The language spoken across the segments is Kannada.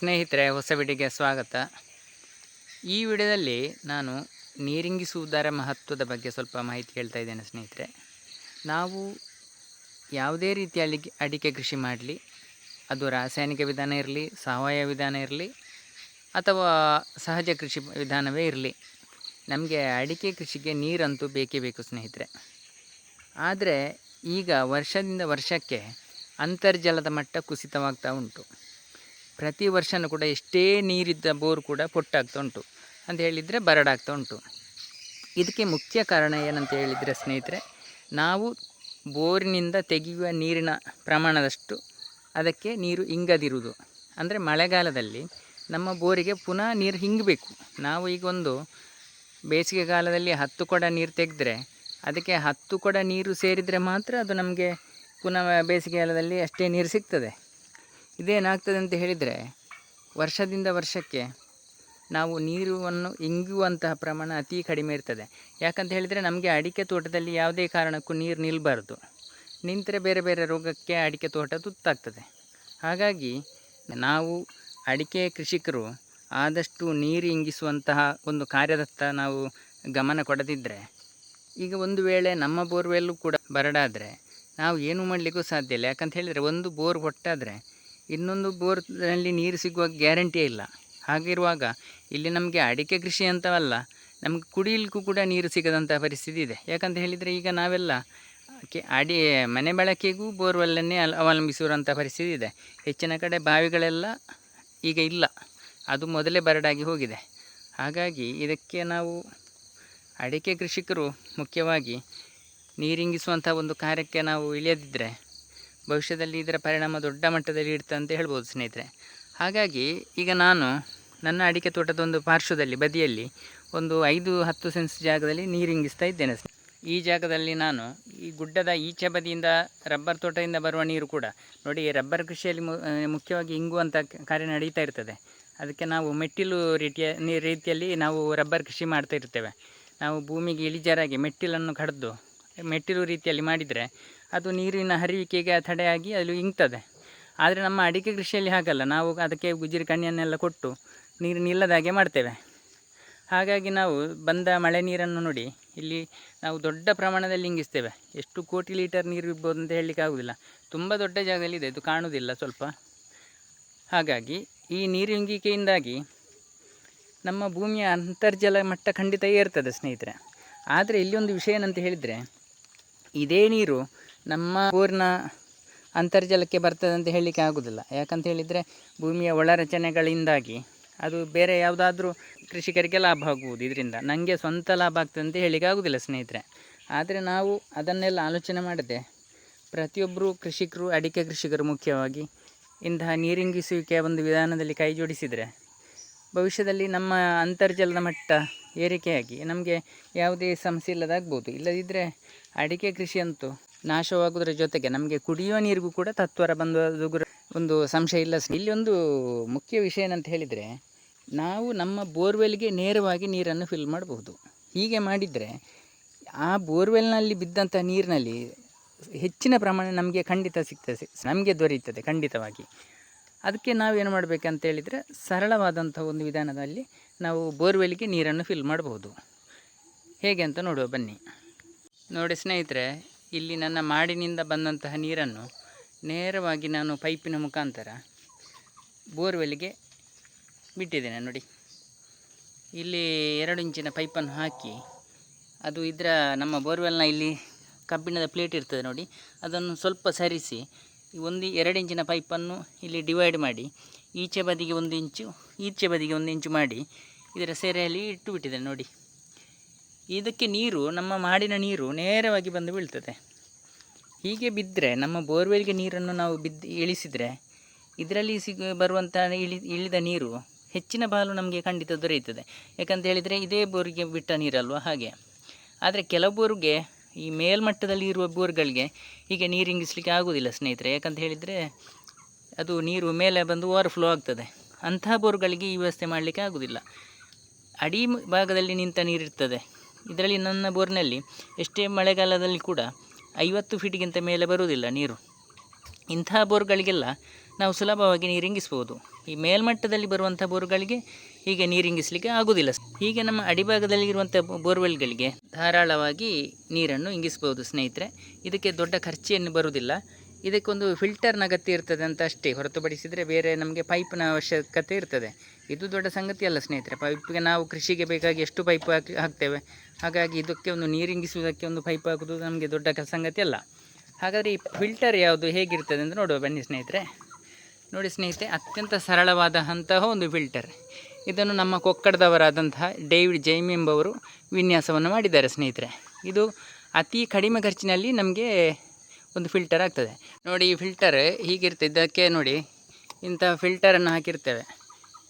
ಸ್ನೇಹಿತರೆ ಹೊಸ ವಿಡಿಯೋಗೆ ಸ್ವಾಗತ. ಈ ವಿಡಿಯೋದಲ್ಲಿ ನಾನು ನೀರಿಂಗಿಸುವುದರ ಮಹತ್ವದ ಬಗ್ಗೆ ಸ್ವಲ್ಪ ಮಾಹಿತಿ ಹೇಳ್ತಾ ಇದ್ದೇನೆ ಸ್ನೇಹಿತರೆ. ನಾವು ಯಾವುದೇ ರೀತಿಯ ಅಡಿಕೆ ಕೃಷಿ ಮಾಡಲಿ, ಅದು ರಾಸಾಯನಿಕ ವಿಧಾನ ಇರಲಿ, ಸಾವಯವ ವಿಧಾನ ಇರಲಿ, ಅಥವಾ ಸಹಜ ಕೃಷಿ ವಿಧಾನವೇ ಇರಲಿ, ನಮಗೆ ಅಡಿಕೆ ಕೃಷಿಗೆ ನೀರಂತೂ ಬೇಕೇ ಬೇಕು ಸ್ನೇಹಿತರೆ. ಆದರೆ ಈಗ ವರ್ಷದಿಂದ ವರ್ಷಕ್ಕೆ ಅಂತರ್ಜಲದ ಮಟ್ಟ ಕುಸಿತವಾಗ್ತಾ ಉಂಟು. ಪ್ರತಿ ವರ್ಷನೂ ಕೂಡ ಎಷ್ಟೇ ನೀರಿದ್ದ ಬೋರ್ ಕೂಡ ಪೊಟ್ಟಾಗ್ತಾ ಉಂಟು ಅಂತ ಹೇಳಿದರೆ ಬರಡಾಗ್ತಾ ಉಂಟು. ಇದಕ್ಕೆ ಮುಖ್ಯ ಕಾರಣ ಏನಂತ ಹೇಳಿದರೆ ಸ್ನೇಹಿತರೆ, ನಾವು ಬೋರಿನಿಂದ ತೆಗೆಯುವ ನೀರಿನ ಪ್ರಮಾಣದಷ್ಟು ಅದಕ್ಕೆ ನೀರು ಇಂಗದಿರುವುದು. ಅಂದರೆ ಮಳೆಗಾಲದಲ್ಲಿ ನಮ್ಮ ಬೋರಿಗೆ ಪುನಃ ನೀರು ಹಿಂಗಬೇಕು ನಾವು ಈಗ ಒಂದು ಬೇಸಿಗೆ ಕಾಲದಲ್ಲಿ ಹತ್ತು ಕೊಡ ನೀರು ತೆಗೆದ್ರೆ ಅದಕ್ಕೆ ಹತ್ತು ಕೊಡ ನೀರು ಸೇರಿದರೆ ಮಾತ್ರ ಅದು ನಮಗೆ ಪುನಃ ಬೇಸಿಗೆ ಕಾಲದಲ್ಲಿ ಅಷ್ಟೇ ನೀರು ಸಿಗ್ತದೆ. ಇದೇನಾಗ್ತದೆ ಅಂತ ಹೇಳಿದರೆ, ವರ್ಷದಿಂದ ವರ್ಷಕ್ಕೆ ನಾವು ನೀರನ್ನು ಇಂಗುವಂತಹ ಪ್ರಮಾಣ ಅತಿ ಕಡಿಮೆ ಇರ್ತದೆ. ಯಾಕಂತ ಹೇಳಿದರೆ ನಮಗೆ ಅಡಿಕೆ ತೋಟದಲ್ಲಿ ಯಾವುದೇ ಕಾರಣಕ್ಕೂ ನೀರು ನಿಲ್ಲಬಾರ್ದು ನಿಂತರೆ ಬೇರೆ ಬೇರೆ ರೋಗಕ್ಕೆ ಅಡಿಕೆ ತೋಟ ತುತ್ತಾಗ್ತದೆ. ಹಾಗಾಗಿ ನಾವು ಅಡಿಕೆ ಕೃಷಿಕರು ಆದಷ್ಟು ನೀರು ಇಂಗಿಸುವಂತಹ ಒಂದು ಕಾರ್ಯದತ್ತ ನಾವು ಗಮನ ಕೊಡದಿದ್ದರೆ ಈಗ ಒಂದು ವೇಳೆ ನಮ್ಮ ಬೋರ್ವೆಲ್ಲೂ ಕೂಡ ಬರಡಾದರೆ ನಾವು ಏನು ಮಾಡಲಿಕ್ಕೂ ಸಾಧ್ಯ ಇಲ್ಲ. ಯಾಕಂತ ಹೇಳಿದರೆ ಒಂದು ಬೋರ್ ಹೊಟ್ಟಾದರೆ ಇನ್ನೊಂದು ಬೋರ್ನಲ್ಲಿ ನೀರು ಸಿಗುವ ಗ್ಯಾರಂಟಿಯೇ ಇಲ್ಲ. ಹಾಗಿರುವಾಗ ಇಲ್ಲಿ ನಮಗೆ ಅಡಿಕೆ ಕೃಷಿ ಅಂತವಲ್ಲ, ನಮಗೆ ಕುಡಿಯಲಿಕ್ಕೂ ಕೂಡ ನೀರು ಸಿಗದಂಥ ಪರಿಸ್ಥಿತಿ ಇದೆ. ಯಾಕಂತ ಹೇಳಿದರೆ ಈಗ ನಾವೆಲ್ಲ ಕೆ ಅಡಿ ಮನೆ ಬಳಕೆಗೂ ಬೋರ್ವೆಲ್ಲನ್ನೇ ಅಲ್ ಅವಲಂಬಿಸಿರುವಂಥ ಪರಿಸ್ಥಿತಿ ಇದೆ. ಹೆಚ್ಚಿನ ಕಡೆ ಬಾವಿಗಳೆಲ್ಲ ಈಗ ಇಲ್ಲ. ಅದು ಮೊದಲೇ ಬರಡಾಗಿ ಹೋಗಿದೆ. ಹಾಗಾಗಿ ಇದಕ್ಕೆ ನಾವು ಅಡಿಕೆ ಕೃಷಿಕರು ಮುಖ್ಯವಾಗಿ ನೀರಿಂಗಿಸುವಂಥ ಒಂದು ಕಾರ್ಯಕ್ಕೆ ನಾವು ಇಳಿಯದಿದ್ದರೆ ಭವಿಷ್ಯದಲ್ಲಿ ಇದರ ಪರಿಣಾಮ ದೊಡ್ಡ ಮಟ್ಟದಲ್ಲಿ ಇರ್ತದೆ ಅಂತ ಹೇಳ್ಬೋದು ಸ್ನೇಹಿತರೆ. ಹಾಗಾಗಿ ಈಗ ನಾನು ನನ್ನ ಅಡಿಕೆ ತೋಟದ ಒಂದು ಪಾರ್ಶ್ವದಲ್ಲಿ, ಬದಿಯಲ್ಲಿ ಒಂದು ಐದು ಹತ್ತು ಸೆನ್ಸ್ ಜಾಗದಲ್ಲಿ ನೀರಿಂಗಿಸ್ತಾ ಇದ್ದೇನೆ ಈ ಜಾಗದಲ್ಲಿ ನಾನು ಈ ಗುಡ್ಡದ ಈಚೆ ಬದಿಯಿಂದ ರಬ್ಬರ್ ತೋಟದಿಂದ ಬರುವ ನೀರು ಕೂಡ ನೋಡಿ ರಬ್ಬರ್ ಕೃಷಿಯಲ್ಲಿ ಮುಖ್ಯವಾಗಿ ಇಂಗುವಂಥ ಕಾರ್ಯ ನಡೀತಾ ಇರ್ತದೆ. ಅದಕ್ಕೆ ನಾವು ಮೆಟ್ಟಿಲು ರೀತಿಯ ರೀತಿಯಲ್ಲಿ ನಾವು ರಬ್ಬರ್ ಕೃಷಿ ಮಾಡ್ತಾ ಇರ್ತೇವೆ. ನಾವು ಭೂಮಿಗೆ ಇಳಿಜಾರಾಗಿ ಮೆಟ್ಟಿಲನ್ನು ಕಡ್ದು ಮೆಟ್ಟಿಲು ರೀತಿಯಲ್ಲಿ ಮಾಡಿದರೆ ಅದು ನೀರಿನ ಹರಿವಿಕೆಗೆ ತಡೆಯಾಗಿ ಅಲ್ಲಿ ಇಂಗ್ತದೆ ಆದರೆ ನಮ್ಮ ಅಡಿಕೆ ಕೃಷಿಯಲ್ಲಿ ಹಾಗಲ್ಲ. ನಾವು ಅದಕ್ಕೆ ಗುಜಿರಿ ಕಣ್ಣಿಯನ್ನೆಲ್ಲ ಕೊಟ್ಟು ನೀರು ನಿಲ್ಲದ ಹಾಗೆ ಮಾಡ್ತೇವೆ. ಹಾಗಾಗಿ ನಾವು ಬಂದ ಮಳೆ ನೀರನ್ನು ನೋಡಿ ಇಲ್ಲಿ ನಾವು ದೊಡ್ಡ ಪ್ರಮಾಣದಲ್ಲಿ ಇಂಗಿಸ್ತೇವೆ. ಎಷ್ಟು ಕೋಟಿ ಲೀಟರ್ ನೀರು ಇರ್ಬೋದು ಅಂತ ಹೇಳಲಿಕ್ಕೆ ಆಗೋದಿಲ್ಲ. ತುಂಬ ದೊಡ್ಡ ಜಾಗದಲ್ಲಿ ಇದೆ. ಇದು ಕಾಣುವುದಿಲ್ಲ ಸ್ವಲ್ಪ. ಹಾಗಾಗಿ ಈ ನೀರು ಇಂಗಿಕೆಯಿಂದಾಗಿ ನಮ್ಮ ಭೂಮಿಯ ಅಂತರ್ಜಲ ಮಟ್ಟ ಖಂಡಿತ ಏರ್ತದೆ ಸ್ನೇಹಿತರೆ. ಆದರೆ ಇಲ್ಲಿ ಒಂದು ವಿಷಯ ಏನಂತ ಹೇಳಿದರೆ ಇದೇ ನೀರು ನಮ್ಮ ಊರಿನ ಅಂತರ್ಜಲಕ್ಕೆ ಬರ್ತದೆ ಅಂತ ಹೇಳಲಿಕ್ಕೆ ಆಗೋದಿಲ್ಲ. ಯಾಕಂತ ಹೇಳಿದರೆ ಭೂಮಿಯ ಒಳರಚನೆಗಳಿಂದಾಗಿ ಅದು ಬೇರೆ ಯಾವುದಾದ್ರೂ ಕೃಷಿಕರಿಗೆ ಲಾಭ ಆಗುವುದು. ಇದರಿಂದ ನನಗೆ ಸ್ವಂತ ಲಾಭ ಆಗ್ತದೆ ಅಂತ ಹೇಳಲಿಕ್ಕೆ ಆಗೋದಿಲ್ಲ ಸ್ನೇಹಿತರೆ. ಆದರೆ ನಾವು ಅದನ್ನೆಲ್ಲ ಆಲೋಚನೆ ಮಾಡದೆ ಪ್ರತಿಯೊಬ್ಬರು ಕೃಷಿಕರು, ಅಡಿಕೆ ಕೃಷಿಕರು ಮುಖ್ಯವಾಗಿ ಇಂತಹ ನೀರಿಂಗಿಸುವಿಕೆಯ ಒಂದು ವಿಧಾನದಲ್ಲಿ ಕೈ ಜೋಡಿಸಿದರೆ ಭವಿಷ್ಯದಲ್ಲಿ ನಮ್ಮ ಅಂತರ್ಜಲದ ಮಟ್ಟ ಏರಿಕೆಯಾಗಿ. ನಮಗೆ ಯಾವುದೇ ಸಮಸ್ಯೆ ಇಲ್ಲದಾಗ್ಬೋದು. ಇಲ್ಲದಿದ್ದರೆ ಅಡಿಕೆ ಕೃಷಿ ಅಂತೂ ನಾಶವಾಗುವುದರ ಜೊತೆಗೆ ನಮಗೆ ಕುಡಿಯುವ ನೀರಿಗೂ ಕೂಡ ತತ್ವರ ಬಂದು ಒಂದು ಸಂಶಯ ಇಲ್ಲ. ಇಲ್ಲಿ ಒಂದು ಮುಖ್ಯ ವಿಷಯ ಏನಂತ ಹೇಳಿದರೆ, ನಾವು ನಮ್ಮ ಬೋರ್ವೆಲ್ಗೆ ನೇರವಾಗಿ ನೀರನ್ನು ಫಿಲ್ ಮಾಡಬಹುದು. ಹೀಗೆ ಮಾಡಿದರೆ ಆ ಬೋರ್ವೆಲ್ನಲ್ಲಿ ಬಿದ್ದಂಥ ನೀರಿನಲ್ಲಿ ಹೆಚ್ಚಿನ ಪ್ರಮಾಣ ನಮಗೆ ಖಂಡಿತ ಸಿಗ್ತದೆ. ನಮಗೆ ದೊರೆಯುತ್ತದೆ ಖಂಡಿತವಾಗಿ. ಅದಕ್ಕೆ ನಾವು ಏನು ಮಾಡಬೇಕಂತ ಹೇಳಿದರೆ ಸರಳವಾದಂಥ ಒಂದು ವಿಧಾನದಲ್ಲಿ ನಾವು ಬೋರ್ವೆಲ್ಗೆ ನೀರನ್ನು ಫಿಲ್ ಮಾಡಬಹುದು ಹೇಗೆ ಅಂತ ನೋಡುವ, ಬನ್ನಿ. ನೋಡಿ ಸ್ನೇಹಿತರೆ, ಇಲ್ಲಿ ನನ್ನ ಮಾಡಿನಿಂದ ಬಂದಂತಹ ನೀರನ್ನು ನೇರವಾಗಿ ನಾನು ಪೈಪಿನ ಮುಖಾಂತರ ಬೋರ್ವೆಲ್ಗೆ ಬಿಟ್ಟಿದ್ದೇನೆ, ನೋಡಿ. ಇಲ್ಲಿ ಎರಡು ಇಂಚಿನ ಪೈಪನ್ನು ಹಾಕಿ, ಅದು ಇದರ ನಮ್ಮ ಬೋರ್ವೆಲ್ನ ಇಲ್ಲಿ ಕಬ್ಬಿಣದ ಪ್ಲೇಟ್ ಇರ್ತದೆ ನೋಡಿ, ಅದನ್ನು ಸ್ವಲ್ಪ ಸರಿಸಿ ಒಂದು ಎರಡು ಇಂಚಿನ ಪೈಪನ್ನು ಇಲ್ಲಿ ಡಿವೈಡ್ ಮಾಡಿ, ಈಚೆ ಬದಿಗೆ ಒಂದು ಇಂಚು, ಈಚೆ ಬದಿಗೆ ಒಂದು ಇಂಚು ಮಾಡಿ ಇದರ ಸೆರೆಯಲ್ಲಿ ಇಟ್ಟು ಬಿಟ್ಟಿದ್ದೇನೆ ನೋಡಿ. ಇದಕ್ಕೆ ನೀರು, ನಮ್ಮ ಮಾಡಿನ ನೀರು ನೇರವಾಗಿ ಬಂದು ಬೀಳ್ತದೆ. ಹೀಗೆ ಬಿದ್ದರೆ ನಮ್ಮ ಬೋರ್ವೆಲ್ಗೆ ನೀರನ್ನು ನಾವು ಬಿದ್ದು ಇಳಿಸಿದರೆ, ಇದರಲ್ಲಿ ಸಿಗ ಬರುವಂಥ ಇಳಿ, ಇಳಿದ ನೀರು ಹೆಚ್ಚಿನ ಬಾಲು ನಮಗೆ ಖಂಡಿತ ದೊರೆಯುತ್ತದೆ. ಯಾಕಂತ ಹೇಳಿದರೆ ಇದೇ ಬೋರಿಗೆ ಬಿಟ್ಟ ನೀರಲ್ವ ಹಾಗೆ. ಆದರೆ ಕೆಲವು ಬೋರ್ಗೆ ಈ ಮೇಲ್ಮಟ್ಟದಲ್ಲಿ ಇರುವ ಬೋರ್ಗಳಿಗೆ ಹೀಗೆ ನೀರು ಇಂಗಿಸ್ಲಿಕ್ಕೆ ಆಗೋದಿಲ್ಲ ಸ್ನೇಹಿತರೆ. ಯಾಕಂತ ಹೇಳಿದರೆ ಅದು ನೀರು ಮೇಲೆ ಬಂದು ಓವರ್ಫ್ಲೋ ಆಗ್ತದೆ. ಅಂತಹ ಬೋರ್ಗಳಿಗೆ ಈ ವ್ಯವಸ್ಥೆ ಮಾಡಲಿಕ್ಕೆ ಆಗೋದಿಲ್ಲ. ಅಡಿ ಭಾಗದಲ್ಲಿ ನಿಂತ ನೀರಿರ್ತದೆ ಇದರಲ್ಲಿ ನನ್ನ ಬೋರ್ನಲ್ಲಿ ಎಷ್ಟೇ ಮಳೆಗಾಲದಲ್ಲಿ ಕೂಡ ಐವತ್ತು ಫೀಟ್ಗಿಂತ ಮೇಲೆ ಬರುವುದಿಲ್ಲ ನೀರು. ಇಂತಹ ಬೋರ್ಗಳಿಗೆಲ್ಲ ನಾವು ಸುಲಭವಾಗಿ ನೀರಿಂಗಿಸ್ಬೋದು ಈ ಮೇಲ್ಮಟ್ಟದಲ್ಲಿ ಬರುವಂಥ ಬೋರ್ಗಳಿಗೆ ಹೀಗೆ ನೀರಿಂಗಿಸಲಿಕ್ಕೆ ಆಗೋದಿಲ್ಲ. ಹೀಗೆ ನಮ್ಮ ಅಡಿಭಾಗದಲ್ಲಿ ಇರುವಂಥ ಬೋರ್ವೆಲ್ಗಳಿಗೆ ಧಾರಾಳವಾಗಿ ನೀರನ್ನು ಇಂಗಿಸ್ಬೋದು ಸ್ನೇಹಿತರೆ. ಇದಕ್ಕೆ ದೊಡ್ಡ ಖರ್ಚೇನು ಬರುವುದಿಲ್ಲ. ಇದಕ್ಕೊಂದು ಫಿಲ್ಟರ್ನ ಅಗತ್ಯ ಇರ್ತದೆ ಅಂತ ಅಷ್ಟೇ. ಹೊರತುಪಡಿಸಿದರೆ ಬೇರೆ ನಮಗೆ ಪೈಪ್ನ ಅವಶ್ಯಕತೆ ಇರ್ತದೆ. ಇದು ದೊಡ್ಡ ಸಂಗತಿ ಅಲ್ಲ ಸ್ನೇಹಿತರೆ. ಪೈಪ್ಗೆ ನಾವು ಕೃಷಿಗೆ ಬೇಕಾಗಿ ಎಷ್ಟು ಪೈಪ್ ಹಾಕಿ ಹಾಕ್ತೇವೆ. ಹಾಗಾಗಿ ಇದಕ್ಕೆ ಒಂದು ನೀರಿಂಗಿಸುವುದಕ್ಕೆ ಒಂದು ಪೈಪ್ ಹಾಕೋದು ನಮಗೆ ದೊಡ್ಡ ಸಂಗತಿ ಅಲ್ಲ. ಹಾಗಾದರೆ ಈ ಫಿಲ್ಟರ್ ಯಾವುದು ಹೇಗಿರ್ತದೆ ಅಂತ ನೋಡುವ ಬನ್ನಿ ಸ್ನೇಹಿತರೆ. ನೋಡಿ ಸ್ನೇಹಿತರೆ, ಅತ್ಯಂತ ಸರಳವಾದಂತಹ ಒಂದು ಫಿಲ್ಟರ್. ಇದನ್ನು ನಮ್ಮ ಕೊಕ್ಕಡದವರಾದಂತಹ ಡೇವಿಡ್ ಜೈಮ್ ಎಂಬವರು ವಿನ್ಯಾಸವನ್ನು ಮಾಡಿದ್ದಾರೆ, ಸ್ನೇಹಿತರೆ. ಇದು ಅತಿ ಕಡಿಮೆ ಖರ್ಚಿನಲ್ಲಿ ನಮಗೆ ಒಂದು ಫಿಲ್ಟರ್ ಆಗ್ತದೆ. ನೋಡಿ, ಈ ಫಿಲ್ಟರ್ ಹೀಗಿರ್ತದೆ ಇದಕ್ಕೆ ನೋಡಿ, ಇಂಥ ಫಿಲ್ಟರನ್ನು ಹಾಕಿರ್ತೇವೆ.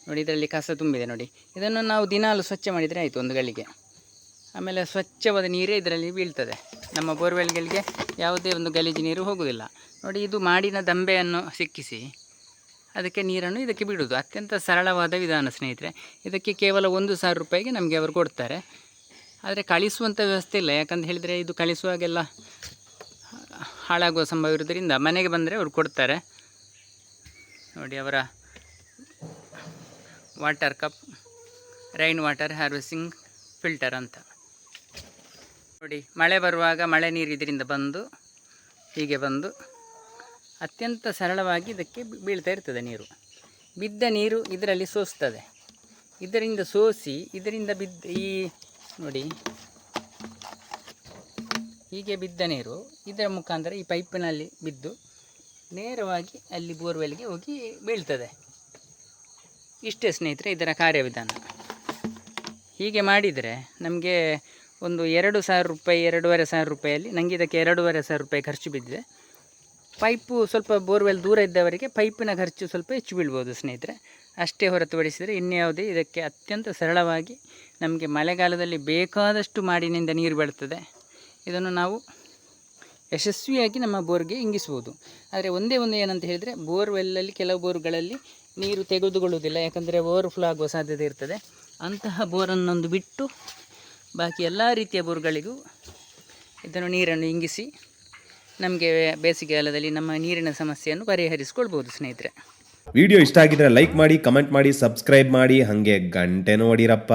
ನೋಡಿ, ಇದರಲ್ಲಿ ಕಸ ತುಂಬಿದೆ, ನೋಡಿ. ಇದನ್ನು ನಾವು ದಿನಾಲು ಸ್ವಚ್ಛ ಮಾಡಿದರೆ ಆಯಿತು ಒಂದು ಗಳಿಗೆ ಆಮೇಲೆ ಸ್ವಚ್ಛವಾದ ನೀರೇ ಇದರಲ್ಲಿ ಬೀಳ್ತದೆ. ನಮ್ಮ ಬೋರ್ವೆಲ್ಗಳಿಗೆ ಯಾವುದೇ ಒಂದು ಗಲೀಜು ನೀರು ಹೋಗುವುದಿಲ್ಲ. ನೋಡಿ, ಇದು ಮಾಡಿನ ದಂಬೆಯನ್ನು ಸಿಕ್ಕಿಸಿ. ಅದಕ್ಕೆ ನೀರನ್ನು ಇದಕ್ಕೆ ಬಿಡುವುದು. ಅತ್ಯಂತ ಸರಳವಾದ ವಿಧಾನ, ಸ್ನೇಹಿತರೆ. ಇದಕ್ಕೆ ಕೇವಲ ಒಂದು ಸಾವಿರ ರೂಪಾಯಿಗೆ ನಮಗೆ ಅವರು ಕೊಡ್ತಾರೆ. ಆದರೆ ಕಳಿಸುವಂಥ ವ್ಯವಸ್ಥೆ ಇಲ್ಲ. ಯಾಕಂತ ಹೇಳಿದರೆ ಇದು ಕಳಿಸುವಾಗೆಲ್ಲ ಹಾಳಾಗುವ ಸಂಭವ ಇರೋದರಿಂದ ಮನೆಗೆ ಬಂದರೆ ಅವರು ಕೊಡ್ತಾರೆ. ನೋಡಿ ಅವರ water cup, rain water harvesting filter ಅಂತ. ನೋಡಿ, ಮಳೆ ಬರುವಾಗ ಮಳೆ ನೀರು ಇದರಿಂದ ಬಂದು ಹೀಗೆ ಬಂದು ಅತ್ಯಂತ ಸರಳವಾಗಿ ಇದಕ್ಕೆ ಬೀಳ್ತಾ ಇರ್ತದೆ ನೀರು. ಬಿದ್ದ ನೀರು ಇದರಲ್ಲಿ ಸೋಸ್ತದೆ. ಇದರಿಂದ ಸೋಸಿ, ಇದರಿಂದ ಬಿದ್ದ ಈ, ನೋಡಿ. ಹೀಗೆ ಬಿದ್ದ ನೀರು ಇದರ ಮುಖಾಂತರ ಈ ಪೈಪಿನಲ್ಲಿ ಬಿದ್ದು ನೇರವಾಗಿ ಅಲ್ಲಿ ಬೋರ್ವೆಲ್ಗೆ ಹೋಗಿ ಬೀಳ್ತದೆ. ಇಷ್ಟೇ ಸ್ನೇಹಿತರೆ ಇದರ ಕಾರ್ಯವಿಧಾನ. ಹೀಗೆ ಮಾಡಿದರೆ ನಮಗೆ ಒಂದು ಎರಡು ಸಾವಿರ ರೂಪಾಯಿ, ಎರಡೂವರೆ ಸಾವಿರ ರೂಪಾಯಿಯಲ್ಲಿ ನನಗೆ ಇದಕ್ಕೆ ಎರಡೂವರೆ ಸಾವಿರ ರೂಪಾಯಿ ಖರ್ಚು ಬಿದ್ದಿದೆ. ಪೈಪು ಸ್ವಲ್ಪ ಬೋರ್ವೆಲ್ ದೂರ ಇದ್ದವರಿಗೆ ಪೈಪಿನ ಖರ್ಚು ಸ್ವಲ್ಪ ಹೆಚ್ಚು ಬೀಳ್ಬೋದು ಸ್ನೇಹಿತರೆ. ಅಷ್ಟೇ ಹೊರತುಪಡಿಸಿದರೆ ಇನ್ಯಾವುದೇ ಇದಕ್ಕೆ ಅತ್ಯಂತ ಸರಳವಾಗಿ ನಮಗೆ ಮಳೆಗಾಲದಲ್ಲಿ ಬೇಕಾದಷ್ಟು ಮಾಡಿನಿಂದ ನೀರು ಬೀಳ್ತದೆ. ಇದನ್ನು ನಾವು ಯಶಸ್ವಿಯಾಗಿ ನಮ್ಮ ಬೋರ್ಗೆ ಇಂಗಿಸ್ಬೋದು. ಆದರೆ ಒಂದೇ ಒಂದು ಏನಂತ ಹೇಳಿದರೆ ಬೋರ್ವೆಲ್ಲಲ್ಲಿ ಕೆಲವು ಬೋರ್ಗಳಲ್ಲಿ ನೀರು ತೆಗೆದುಕೊಳ್ಳುವುದಿಲ್ಲ. ಯಾಕಂದರೆ ಓವರ್ಫ್ಲೋ ಆಗುವ ಸಾಧ್ಯತೆ ಇರ್ತದೆ. ಅಂತಹ ಬೋರನ್ನೊಂದು ಬಿಟ್ಟು ಬಾಕಿ ಎಲ್ಲ ರೀತಿಯ ಬೋರ್ಗಳಿಗೂ ಇದನ್ನು ನೀರನ್ನು ಇಂಗಿಸಿ ನಮಗೆ ಬೇಸಿಗೆಗಾಲದಲ್ಲಿ ನಮ್ಮ ನೀರಿನ ಸಮಸ್ಯೆಯನ್ನು ಪರಿಹರಿಸಿಕೊಳ್ಬೋದು ಸ್ನೇಹಿತರೆ. ವಿಡಿಯೋ ಇಷ್ಟ ಆಗಿದ್ರೆ ಲೈಕ್ ಮಾಡಿ, ಕಮೆಂಟ್ ಮಾಡಿ, ಸಬ್ಸ್ಕ್ರೈಬ್ ಮಾಡಿ, ಹಾಗೆ ಗಂಟೆ ನೋಡಿರಪ್ಪ.